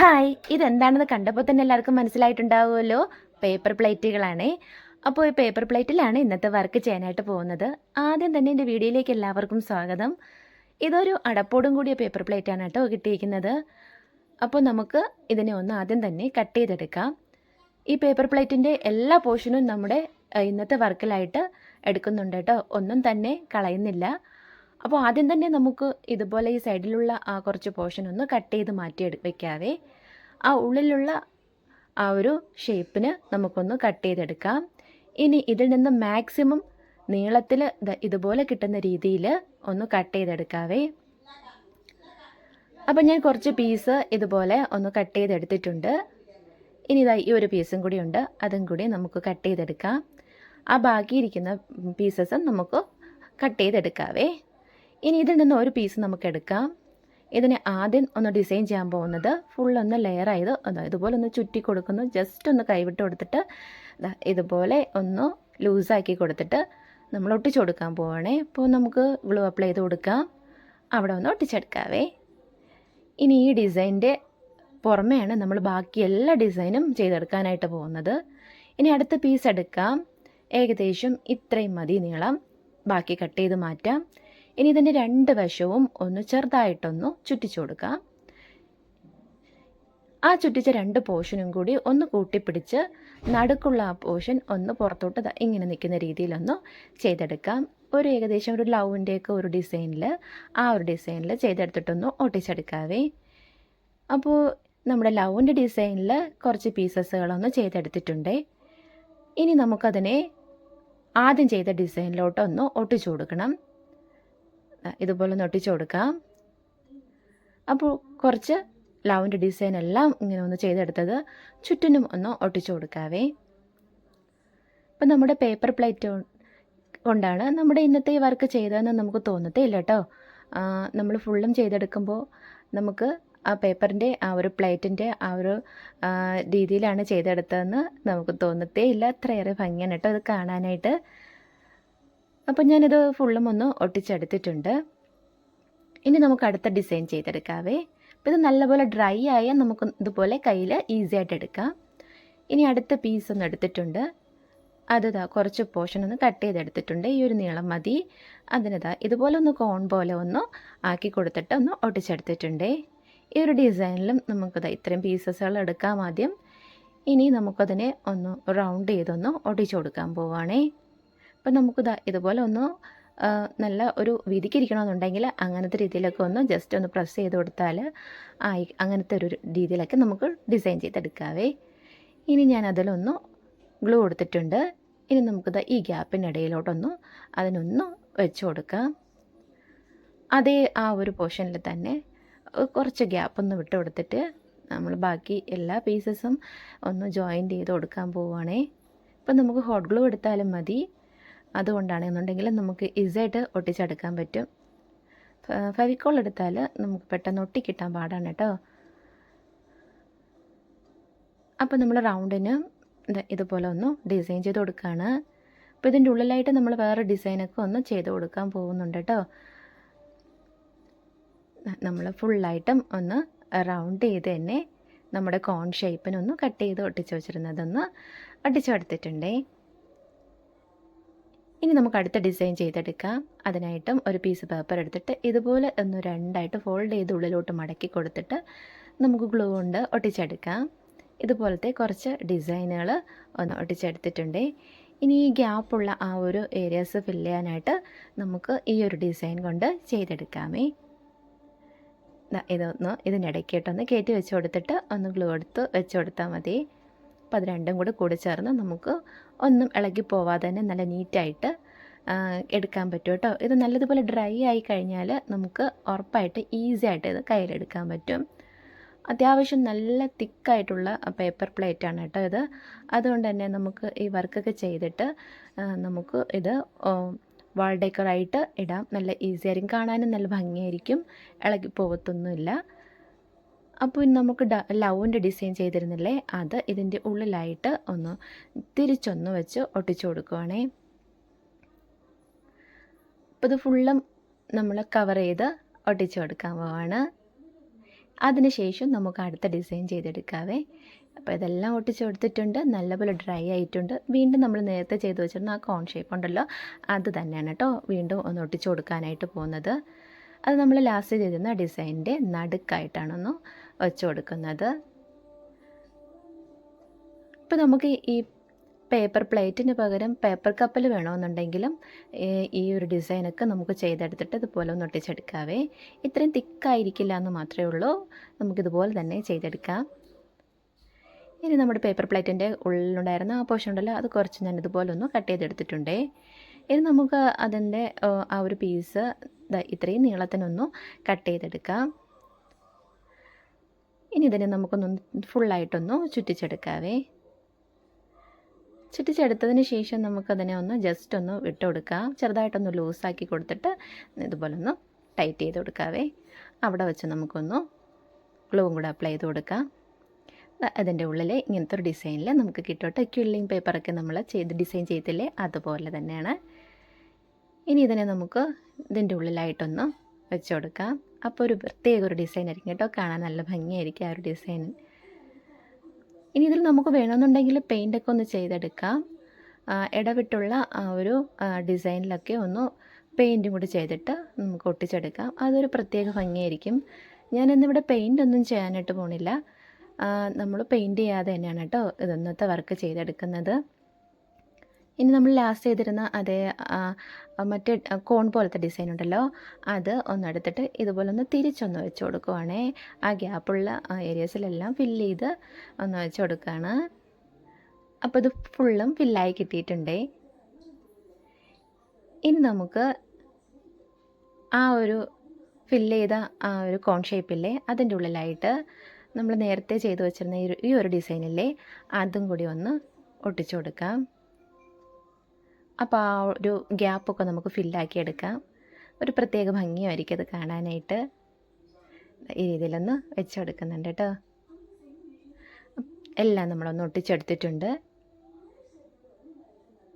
Hi ഇതെന്താണെന്ന് കണ്ടപ്പോൾ തന്നെ എല്ലാവർക്കും മനസ്സിലായിട്ടുണ്ടാവുമല്ലോ. പേപ്പർ പ്ലേറ്റുകളാണേ. അപ്പോൾ ഈ പേപ്പർ പ്ലേറ്റിലാണ് ഇന്നത്തെ വർക്ക് ചെയ്യാനായിട്ട് പോകുന്നത്. ആദ്യം തന്നെ എന്റെ വീഡിയോയിലേക്ക് എല്ലാവർക്കും സ്വാഗതം. ഇതൊരു അടപ്പോടും കൂടിയ പേപ്പർ പ്ലേറ്റാണ് കേട്ടോ കിട്ടിയിരിക്കുന്നത്. അപ്പോൾ നമുക്ക് ഇതിനെ ഒന്ന് ആദ്യം തന്നെ കട്ട് ചെയ്തെടുക്കാം. ഈ പേപ്പർ പ്ലേറ്റിന്റെ എല്ലാ പോർഷനും നമ്മുടെ ഇന്നത്തെ വർക്കിലായിട്ട് എടുക്കുന്നുണ്ട് കേട്ടോ. ഒന്നും തന്നെ കളയുന്നില്ല. അപ്പോൾ ആദ്യം തന്നെ നമുക്ക് ഇതുപോലെ ഈ സൈഡിലുള്ള ആ കുറച്ച് പോർഷൻ ഒന്ന് കട്ട് ചെയ്ത് മാറ്റി വയ്ക്കാതെ ആ ഉള്ളിലുള്ള ആ ഒരു ഷേപ്പിന് നമുക്കൊന്ന് കട്ട് ചെയ്തെടുക്കാം. ഇനി ഇതിൽ നിന്ന് മാക്സിമം നീളത്തിൽ ഇതുപോലെ കിട്ടുന്ന രീതിയിൽ ഒന്ന് കട്ട് ചെയ്തെടുക്കാവേ. അപ്പം ഞാൻ കുറച്ച് പീസ് ഇതുപോലെ ഒന്ന് കട്ട് ചെയ്തെടുത്തിട്ടുണ്ട്. ഇനി ഇതായി ഈ ഒരു പീസും കൂടി ഉണ്ട്. അതും കൂടി നമുക്ക് കട്ട് ചെയ്തെടുക്കാം. ആ ബാക്കിയിരിക്കുന്ന പീസസും നമുക്ക് കട്ട് ചെയ്തെടുക്കാവേ. ഇനി ഇതിൽ നിന്ന് ഒരു പീസ് നമുക്ക് എടുക്കാം. ഇതിനെ ആദ്യം ഒന്ന് ഡിസൈൻ ചെയ്യാൻ പോകുന്നത് ഫുൾ ഒന്ന് ലെയർ ആയത് ഇതുപോലെ ഒന്ന് ചുറ്റി കൊടുക്കുന്നു. ജസ്റ്റ് ഒന്ന് കൈവിട്ട് കൊടുത്തിട്ട് ഇതുപോലെ ഒന്ന് ലൂസാക്കി കൊടുത്തിട്ട് നമ്മൾ ഒട്ടിച്ചു കൊടുക്കാൻ പോവുകയാണേ ഇപ്പോൾ നമുക്ക് ഗ്ലൂ അപ്ലൈ ചെയ്ത് കൊടുക്കാം. അവിടെ ഒന്ന് ഒട്ടിച്ചെടുക്കാവേ. ഇനി ഈ ഡിസൈന്റെ പുറമെയാണ് നമ്മൾ ബാക്കി എല്ലാ ഡിസൈനും ചെയ്തെടുക്കാനായിട്ട് പോകുന്നത്. ഇനി അടുത്ത പീസ് എടുക്കാം. ഏകദേശം ഇത്രയും മതി നീളം. ബാക്കി കട്ട് ചെയ്ത് മാറ്റാം. ഇനി ഇതിന്റെ രണ്ട് വശവും ഒന്ന് ചെറുതായിട്ടൊന്ന് ചുറ്റിച്ചു കൊടുക്കുക ആ ചുറ്റിച്ച രണ്ട് പോർഷനും കൂടി ഒന്ന് കൂട്ടിപ്പിടിച്ച് നടുക്കുള്ള ആ പോർഷൻ ഒന്ന് പുറത്തോട്ട് ഇങ്ങനെ നിൽക്കുന്ന രീതിയിലൊന്ന് ചെയ്തെടുക്കാം. ഒരു ഏകദേശം ഒരു ലവിന്റെയൊക്കെ ഒരു ഡിസൈനിൽ ആ ഒരു ഡിസൈനിൽ ചെയ്തെടുത്തിട്ടൊന്ന് ഒട്ടിച്ചെടുക്കാവേ. അപ്പോൾ നമ്മുടെ ലവിന്റെ ഡിസൈനിൽ കുറച്ച് പീസസുകളൊന്ന് ചെയ്തെടുത്തിട്ടുണ്ട്. ഇനി നമുക്കതിനെ ആദ്യം ചെയ്ത ഡിസൈനിലോട്ടൊന്ന് ഒട്ടിച്ചു കൊടുക്കണം. ഇതുപോലെ ഒട്ടിച്ചു കൊടുക്കാം. അപ്പോൾ കുറച്ച് ലാവിന്റെ ഡിസൈൻ എല്ലാം ഇങ്ങനെ ഒന്ന് ചെയ്തെടുത്തത് ചുറ്റിനും ഒന്ന് ഒട്ടിച്ചു കൊടുക്കാവേ. അപ്പം നമ്മുടെ പേപ്പർ പ്ലേറ്റ് കൊണ്ടാണ് നമ്മുടെ ഇന്നത്തെ ഈ വർക്ക് ചെയ്തതെന്ന് നമുക്ക് തോന്നത്തേ ഇല്ല കേട്ടോ നമ്മൾ ഫുള്ളും ചെയ്തെടുക്കുമ്പോൾ നമുക്ക് ആ പേപ്പറിന്റെ ആ ഒരു പ്ലേറ്റിന്റെ ആ ഒരു രീതിയിലാണ് ചെയ്തെടുത്തതെന്ന് നമുക്ക് തോന്നത്തേ ഇല്ല അത്രയേറെ ഭംഗിയാണ് കേട്ടോ അത് കാണാനായിട്ട്. അപ്പം ഞാനിത് ഫുള്ളും ഒന്ന് ഒട്ടിച്ചെടുത്തിട്ടുണ്ട്. ഇനി നമുക്ക് അടുത്ത ഡിസൈൻ ചെയ്തെടുക്കാവേ. അപ്പോൾ ഇത് നല്ലപോലെ ഡ്രൈ ആയാൽ നമുക്ക് ഇതുപോലെ കയ്യിൽ ഈസി ആയിട്ട് എടുക്കാം. ഇനി അടുത്ത പീസ് ഒന്ന് എടുത്തിട്ടുണ്ട്. അത് ദാ കുറച്ച് പോർഷൻ ഒന്ന് കട്ട് ചെയ്തെടുത്തിട്ടുണ്ട്. ഈ ഒരു നീളം മതി. അതിനിതാ ഇതുപോലെ ഒന്ന് കോൺ പോലെ ഒന്ന് ആക്കി കൊടുത്തിട്ട് ഒന്ന് ഒട്ടിച്ചെടുത്തിട്ടുണ്ട്. ഈ ഒരു ഡിസൈനിലും നമുക്കിതാ ഇത്രയും പീസസുകൾ എടുക്കാം ആദ്യം. ഇനി നമുക്കതിനെ ഒന്ന് റൗണ്ട് ചെയ്തൊന്ന് ഒട്ടിച്ചു കൊടുക്കാൻ പോവുകയാണേ അപ്പം നമുക്കിതാ ഇതുപോലെ ഒന്ന് നല്ല ഒരു വിധിക്കിരിക്കണമെന്നുണ്ടെങ്കിൽ അങ്ങനത്തെ രീതിയിലൊക്കെ ഒന്ന് ജസ്റ്റ് ഒന്ന് പ്രസ് ചെയ്ത് കൊടുത്താൽ ആയി അങ്ങനത്തെ ഒരു രീതിയിലൊക്കെ നമുക്ക് ഡിസൈൻ ചെയ്തെടുക്കാവേ. ഇനി ഞാൻ അതിലൊന്ന് ഗ്ലൂ കൊടുത്തിട്ടുണ്ട്. ഇനി നമുക്കിത് ഈ ഗ്യാപ്പിനിടയിലോട്ടൊന്ന് അതിനൊന്ന് വെച്ച് കൊടുക്കാം. അതേ ആ ഒരു പോർഷനിൽ തന്നെ കുറച്ച് ഗ്യാപ്പ് ഒന്ന് വിട്ട് കൊടുത്തിട്ട് നമ്മൾ ബാക്കി എല്ലാ പീസസും ഒന്ന് ജോയിന്റ് ചെയ്ത് കൊടുക്കാൻ പോവുകയാണേ ഇപ്പം നമുക്ക് ഹോട്ട് ഗ്ലൂ എടുത്താലും മതി. അതുകൊണ്ടാണെന്നുണ്ടെങ്കിൽ നമുക്ക് ഈസിയായിട്ട് ഒട്ടിച്ചെടുക്കാൻ പറ്റും. ഫെവിക്കോൾ എടുത്താൽ നമുക്ക് പെട്ടെന്ന് ഒട്ടിക്കിട്ടാൻ പാടാണ് കേട്ടോ. അപ്പോൾ നമ്മൾ റൗണ്ടിന് ഇതുപോലെ ഒന്ന് ഡിസൈൻ ചെയ്ത് കൊടുക്കുകയാണ്. അപ്പോൾ ഇതിന്റെ ഉള്ളിലായിട്ട് നമ്മൾ വേറെ ഡിസൈനൊക്കെ ഒന്ന് ചെയ്ത് കൊടുക്കാൻ പോകുന്നുണ്ട് കേട്ടോ. നമ്മൾ ഫുള്ളായിട്ടും ഒന്ന് റൗണ്ട് ചെയ്ത് തന്നെ നമ്മുടെ കോൺ ഷേപ്പിനൊന്ന് കട്ട് ചെയ്ത് ഒട്ടിച്ച് വെച്ചിരുന്നതൊന്ന് ഒട്ടിച്ചെടുത്തിട്ടുണ്ടേ ഇനി നമുക്ക് അടുത്ത ഡിസൈൻ ചെയ്തെടുക്കാം. അതിനായിട്ടും ഒരു പീസ് പേപ്പർ എടുത്തിട്ട് ഇതുപോലെ ഒന്ന് രണ്ടായിട്ട് ഫോൾഡ് ചെയ്ത് ഉള്ളിലോട്ട് മടക്കി കൊടുത്തിട്ട് നമുക്ക് ഗ്ലൂ കൊണ്ട് ഒട്ടിച്ചെടുക്കാം. ഇതുപോലത്തെ കുറച്ച് ഡിസൈനുകൾ ഒന്ന് ഒട്ടിച്ചെടുത്തിട്ടുണ്ട്. ഇനി ഈ ഗ്യാപ്പുള്ള ആ ഒരു ഏരിയാസ് ഫിൽ ചെയ്യാനായിട്ട് നമുക്ക് ഈ ഒരു ഡിസൈൻ കൊണ്ട് ചെയ്തെടുക്കാമേ. ഇതൊന്ന് ഇതിനിടയ്ക്കിട്ടൊന്ന് കയറ്റി വെച്ച് കൊടുത്തിട്ട് ഒന്ന് ഗ്ലൂ എടുത്ത് വെച്ച് കൊടുത്താൽ മതി. അപ്പോൾ അത് രണ്ടും കൂടെ കൂടി ചേർന്ന് നമുക്ക് ഒന്നും ഇളകി പോവാതെ തന്നെ നല്ല നീറ്റായിട്ട് എടുക്കാൻ പറ്റും കേട്ടോ. ഇത് നല്ലതുപോലെ ഡ്രൈ ആയി കഴിഞ്ഞാൽ നമുക്ക് ഉറപ്പായിട്ട് ഈസി ആയിട്ട് ഇത് കയ്യിലെടുക്കാൻ പറ്റും. അത്യാവശ്യം നല്ല തിക്കായിട്ടുള്ള പേപ്പർ പ്ലേറ്റ് ആണ് കേട്ടോ ഇത്. അതുകൊണ്ട് തന്നെ നമുക്ക് ഈ വർക്കൊക്കെ ചെയ്തിട്ട് നമുക്ക് ഇത് വാൾ ഡെക്കറായിട്ട് ഇടാം. നല്ല ഈസി ആയിരിക്കും. കാണാനും നല്ല ഭംഗിയായിരിക്കും. ഇളകി പോകത്തൊന്നുമില്ല അപ്പോൾ ഇനി നമുക്ക് ലവിന്റെ ഡിസൈൻ ചെയ്തിരുന്നില്ലേ? അത് ഇതിന്റെ ഉള്ളിലായിട്ട് ഒന്ന് തിരിച്ചൊന്ന് വെച്ച് ഒട്ടിച്ചു കൊടുക്കുവാണേ. അപ്പോൾ ഇത് ഫുള്ളും നമ്മൾ കവർ ചെയ്ത് ഒട്ടിച്ചു കൊടുക്കാൻ പോവാണ്. അതിനുശേഷം നമുക്ക് അടുത്ത ഡിസൈൻ ചെയ്തെടുക്കാവേ. അപ്പോൾ ഇതെല്ലാം ഒട്ടിച്ച് കൊടുത്തിട്ടുണ്ട്. നല്ലപോലെ ഡ്രൈ ആയിട്ടുണ്ട്. വീണ്ടും നമ്മൾ നേരത്തെ ചെയ്ത് വെച്ചിരുന്ന ആ കോൺ ഷേപ്പ് ഉണ്ടല്ലോ അത് തന്നെയാണ് കേട്ടോ വീണ്ടും ഒന്ന് ഒട്ടിച്ച് കൊടുക്കാനായിട്ട് പോകുന്നത്. അത് നമ്മൾ ലാസ്റ്റ് ചെയ്തിരുന്ന ഡിസൈനിന്റെ നടുക്കായിട്ടാണൊന്ന് വെച്ച് കൊടുക്കുന്നത്. ഇപ്പോൾ നമുക്ക് ഈ പേപ്പർ പ്ലേറ്റിന് പകരം പേപ്പർ കപ്പൽ വേണമെന്നുണ്ടെങ്കിലും ഈ ഒരു ഡിസൈനൊക്കെ നമുക്ക് ചെയ്തെടുത്തിട്ട് ഇതുപോലെ ഒന്ന് ഒട്ടിച്ചെടുക്കാവേ. ഇത്രയും തിക്കായിരിക്കില്ല എന്ന് മാത്രമേ ഉള്ളൂ. നമുക്കിതുപോലെ തന്നെ ചെയ്തെടുക്കാം. ഇനി നമ്മുടെ പേപ്പർ പ്ലേറ്റിന്റെ ഉള്ളിലുണ്ടായിരുന്ന ആ പോർഷൻ ഉണ്ടല്ലോ അത് കുറച്ച് ഞാൻ ഇതുപോലെ ഒന്ന് കട്ട് ചെയ്തെടുത്തിട്ടുണ്ടേ. ഇനി നമുക്ക് അതിന്റെ ആ ഒരു പീസ് ഇത്രയും നീളത്തിനൊന്ന് കട്ട് ചെയ്തെടുക്കാം. ഇനി ഇതിനെ നമുക്കൊന്ന് ഫുള്ളായിട്ടൊന്ന് ചുറ്റിച്ചെടുക്കാവേ. ചുറ്റിച്ചെടുത്തതിന് ശേഷം നമുക്കതിനെ ഒന്ന് ജസ്റ്റ് ഒന്ന് വിട്ട് കൊടുക്കാം ചെറുതായിട്ടൊന്ന് ലൂസാക്കി കൊടുത്തിട്ട് ഇതുപോലെ ഒന്ന് ടൈറ്റ് ചെയ്ത് കൊടുക്കാവേ. അവിടെ വെച്ച് നമുക്കൊന്ന് ഗ്ലൂവും കൂടെ അപ്ലൈ ചെയ്ത് കൊടുക്കാം. അതിന്റെ ഉള്ളിൽ ഇങ്ങനത്തെ ഒരു ഡിസൈനിൽ നമുക്ക് കിട്ടോട്ടെ ക്യുള്ളിങ് പേപ്പറൊക്കെ നമ്മൾ ചെയ്ത് ഡിസൈൻ ചെയ്തില്ലേ? അതുപോലെ തന്നെയാണ്. ഇനി ഇതിനെ നമുക്ക് ഇതിന്റെ ഉള്ളിലായിട്ടൊന്ന് വെച്ച് കൊടുക്കാം. അപ്പോൾ ഒരു പ്രത്യേക ഒരു ഡിസൈൻ ആയിരിക്കും കേട്ടോ. കാണാൻ നല്ല ഭംഗിയായിരിക്കും ആ ഒരു ഡിസൈൻ ഇനി ഇതിൽ നമുക്ക് വേണമെന്നുണ്ടെങ്കിൽ പെയിന്റൊക്കെ ഒന്ന് ചെയ്തെടുക്കാം. ഇടവിട്ടുള്ള ആ ഒരു ഡിസൈനിലൊക്കെ ഒന്ന് പെയിന്റും കൂടി ചെയ്തിട്ട് നമുക്ക് ഒട്ടിച്ചെടുക്കാം. അതൊരു പ്രത്യേക ഭംഗിയായിരിക്കും. ഞാനിന്നിവിടെ പെയിന്റ് ഒന്നും ചെയ്യാനായിട്ട് പോണില്ല. നമ്മൾ പെയിന്റ് ചെയ്യാതെ തന്നെയാണ് കേട്ടോ ഇതൊന്നത്തെ വർക്ക് ചെയ്തെടുക്കുന്നത്. ഇനി നമ്മൾ ലാസ്റ്റ് ചെയ്തിരുന്ന അതേ മറ്റേ കോൺ പോലത്തെ ഡിസൈൻ ഉണ്ടല്ലോ. അത് ഒന്നെടുത്തിട്ട് ഇതുപോലെ ഒന്ന് തിരിച്ചൊന്ന് വെച്ച് കൊടുക്കുവാണേ. ആ ഗ്യാപ്പുള്ള ഏരിയസിലെല്ലാം ഫില്ല് ചെയ്ത് ഒന്ന് വെച്ച് കൊടുക്കുകയാണ് അപ്പോൾ ഇത് ഫുള്ളും ഫില്ലായി കിട്ടിയിട്ടുണ്ടേ. ഇനി നമുക്ക് ആ ഒരു ഫില്ല് ചെയ്ത ആ ഒരു കോൺ ഷേപ്പില്ലേ അതിന്റെ ഉള്ളിലായിട്ട് നമ്മൾ നേരത്തെ ചെയ്തു വെച്ചിരുന്ന ഈ ഒരു ഡിസൈനില്ലേ അതും കൂടി ഒന്ന് ഒട്ടിച്ചു കൊടുക്കാം. അപ്പോൾ ആ ഒരു ഗ്യാപ്പൊക്കെ നമുക്ക് ഫില്ലാക്കി എടുക്കാം. ഒരു പ്രത്യേക ഭംഗിയായിരിക്കും അത് കാണാനായിട്ട്. ഈ രീതിയിലൊന്ന് വെച്ചെടുക്കുന്നുണ്ട് കേട്ടോ. എല്ലാം നമ്മളൊന്ന് ഒട്ടിച്ചെടുത്തിട്ടുണ്ട്.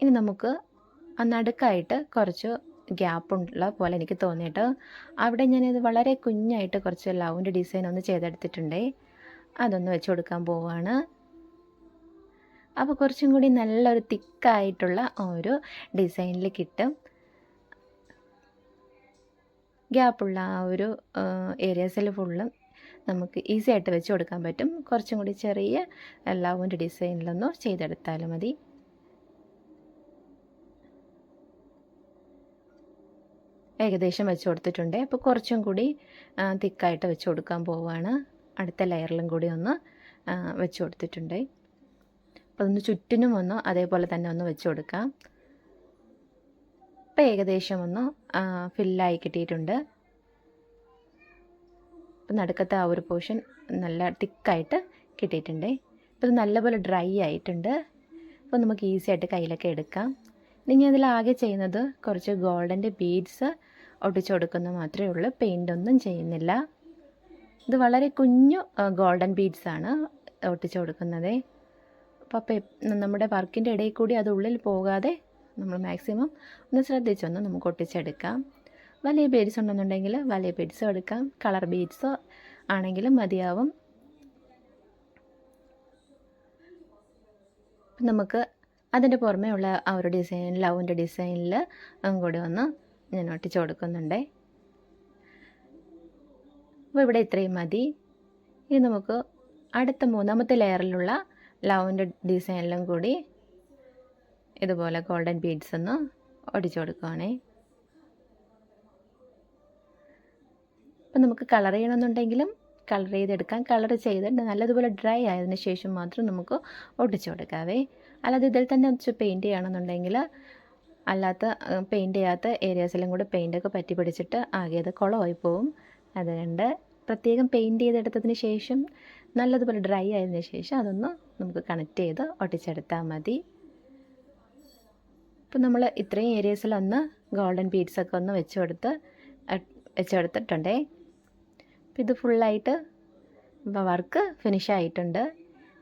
ഇനി നമുക്ക് ആ നടുക്കായിട്ട് കുറച്ച് ഗ്യാപ്പുള്ള പോലെ എനിക്ക് തോന്നിയിട്ട് അവിടെ ഞാനിത് വളരെ കുഞ്ഞായിട്ട് കുറച്ച് ലവിന്റെ ഡിസൈൻ ഒന്ന് ചെയ്തെടുത്തിട്ടുണ്ടേ. അതൊന്ന് വെച്ച് കൊടുക്കാൻ പോവുകയാണ് അപ്പോൾ കുറച്ചും കൂടി നല്ലൊരു തിക്കായിട്ടുള്ള ഒരു ഡിസൈനിൽ കിട്ടും. ഗ്യാപ്പുള്ള ആ ഒരു ഏരിയാസിൽ ഫുള്ളും നമുക്ക് ഈസി ആയിട്ട് വെച്ച് കൊടുക്കാൻ പറ്റും. കുറച്ചും കൂടി ചെറിയ ലവിന്റെ ഡിസൈനിലൊന്നും ചെയ്തെടുത്താലും മതി. ഏകദേശം വെച്ച് കൊടുത്തിട്ടുണ്ട്. അപ്പോൾ കുറച്ചും കൂടി തിക്കായിട്ട് വെച്ച് കൊടുക്കാൻ പോവുകയാണ് അടുത്ത ലെയറിലും കൂടി ഒന്ന് വെച്ച് കൊടുത്തിട്ടുണ്ട്. അപ്പോൾ അതൊന്ന് ചുറ്റിനും ഒന്ന് അതേപോലെ തന്നെ ഒന്ന് വെച്ച് കൊടുക്കാം. അപ്പോൾ ഏകദേശം ഒന്ന് ഫില്ലായി കിട്ടിയിട്ടുണ്ട്. അപ്പോൾ നടുക്കത്തെ ആ ഒരു പോർഷൻ നല്ല തിക്കായിട്ട് കിട്ടിയിട്ടുണ്ട്. ഇപ്പോൾ ഇത് നല്ലപോലെ ഡ്രൈ ആയിട്ടുണ്ട്. അപ്പോൾ നമുക്ക് ഈസി ആയിട്ട് കയ്യിലൊക്കെ എടുക്കാം. ഇനി ഞാൻ ഇതിലാകെ ചെയ്യുന്നത് കുറച്ച് ഗോൾഡന്റെ ബീഡ്സ് ഒട്ടിച്ചു കൊടുക്കുന്ന മാത്രമേ ഉള്ളൂ. പെയിന്റ് ഒന്നും ചെയ്യുന്നില്ല. ഇത് വളരെ കുഞ്ഞു ഗോൾഡൻ ബീഡ്സാണ് ഒട്ടിച്ചു കൊടുക്കുന്നത്. അപ്പോൾ പെ നമ്മുടെ വർക്കിന്റെ ഇടയിൽ കൂടി അത് ഉള്ളിൽ പോകാതെ നമ്മൾ മാക്സിമം ഒന്ന് ശ്രദ്ധിച്ചൊന്ന് നമുക്ക് ഒട്ടിച്ചെടുക്കാം. വലിയ ബീഡ്സ് ഉണ്ടെന്നുണ്ടെങ്കിൽ വലിയ ബീഡ്സോ എടുക്കാം. കളർ ബീഡ്സോ ആണെങ്കിലും മതിയാവും. നമുക്ക് അതിന്റെ പുറമേ ഉള്ള ആ ഒരു ഡിസൈൻ ലവിന്റെ ഡിസൈനിൽ കൂടി ഒന്ന് ഞാൻ ഒട്ടിച്ചു കൊടുക്കുന്നുണ്ടേ. അപ്പോൾ ഇവിടെ ഇത്രയും മതി. ഇനി നമുക്ക് അടുത്ത മൂന്നാമത്തെ ലെയറിലുള്ള ലവിന്റെ ഡിസൈനിലും കൂടി ഇതുപോലെ ഗോൾഡൻ ബീഡ്സ് ഒന്ന് ഒടിച്ചു കൊടുക്കുവാണേ. അപ്പം നമുക്ക് കളർ ചെയ്യണമെന്നുണ്ടെങ്കിലും കളർ ചെയ്തെടുക്കാം. കളർ ചെയ്തിട്ട് നല്ലതുപോലെ ഡ്രൈ ആയതിന് ശേഷം മാത്രം നമുക്ക് ഒട്ടിച്ചു കൊടുക്കാവേ. അല്ലാതെ ഇതിൽ തന്നെ ഒന്നിച്ച് പെയിന്റ് ചെയ്യണമെന്നുണ്ടെങ്കിൽ അല്ലാത്ത പെയിന്റ് ചെയ്യാത്ത ഏരിയാസിലും കൂടെ പെയിന്റൊക്കെ പറ്റി പിടിച്ചിട്ട് ആകെ അത് കുളമായി പോവും. അതുകൊണ്ട് പ്രത്യേകം പെയിന്റ് ചെയ്തെടുത്തതിന് ശേഷം നല്ലതുപോലെ ഡ്രൈ ആയതിനു ശേഷം അതൊന്ന് നമുക്ക് കണക്ട് ചെയ്ത് ഒട്ടിച്ചെടുത്താൽ മതി. ഇപ്പം നമ്മൾ ഇത്രയും ഏരിയസിലൊന്ന് ഗോൾഡൻ ബീഡ്സൊക്കെ ഒന്ന് വെച്ച് കൊടുത്ത് വെച്ച് കൊടുത്തിട്ടുണ്ടേ അപ്പം ഇത് ഫുള്ളായിട്ട് വർക്ക് ഫിനിഷ് ആയിട്ടുണ്ട്.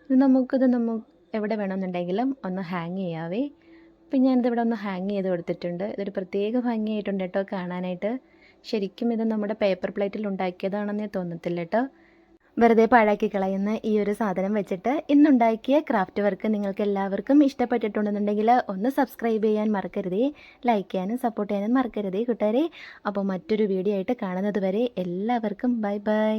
ഇത് നമുക്കിത് നമുക്ക് എവിടെ വേണമെന്നുണ്ടെങ്കിലും ഒന്ന് ഹാങ് ചെയ്യാവേ. അപ്പം ഞാനിതിവിടെ ഒന്ന് ഹാങ് ചെയ്ത് കൊടുത്തിട്ടുണ്ട്. ഇതൊരു പ്രത്യേക ഭംഗിയായിട്ടുണ്ട് കേട്ടോ കാണാനായിട്ട്. ശരിക്കും ഇത് നമ്മുടെ പേപ്പർ പ്ലേറ്റിൽ ഉണ്ടാക്കിയതാണെന്നേ തോന്നത്തില്ല കേട്ടോ. വെറുതെ പാഴാക്കി കളയുന്ന ഈ ഒരു സാധനം വെച്ചിട്ട് ഇന്നുണ്ടാക്കിയ ക്രാഫ്റ്റ് വർക്ക് നിങ്ങൾക്ക് എല്ലാവർക്കും ഇഷ്ടപ്പെട്ടിട്ടുണ്ടെന്നുണ്ടെങ്കിൽ ഒന്ന് സബ്സ്ക്രൈബ് ചെയ്യാൻ മറക്കരുതേ ലൈക്ക് ചെയ്യാനും സപ്പോർട്ട് ചെയ്യാനും മറക്കരുതേ കൂട്ടുകാരെ. അപ്പോൾ മറ്റൊരു വീഡിയോ ആയിട്ട് കാണുന്നത് വരെ എല്ലാവർക്കും ബൈ ബൈ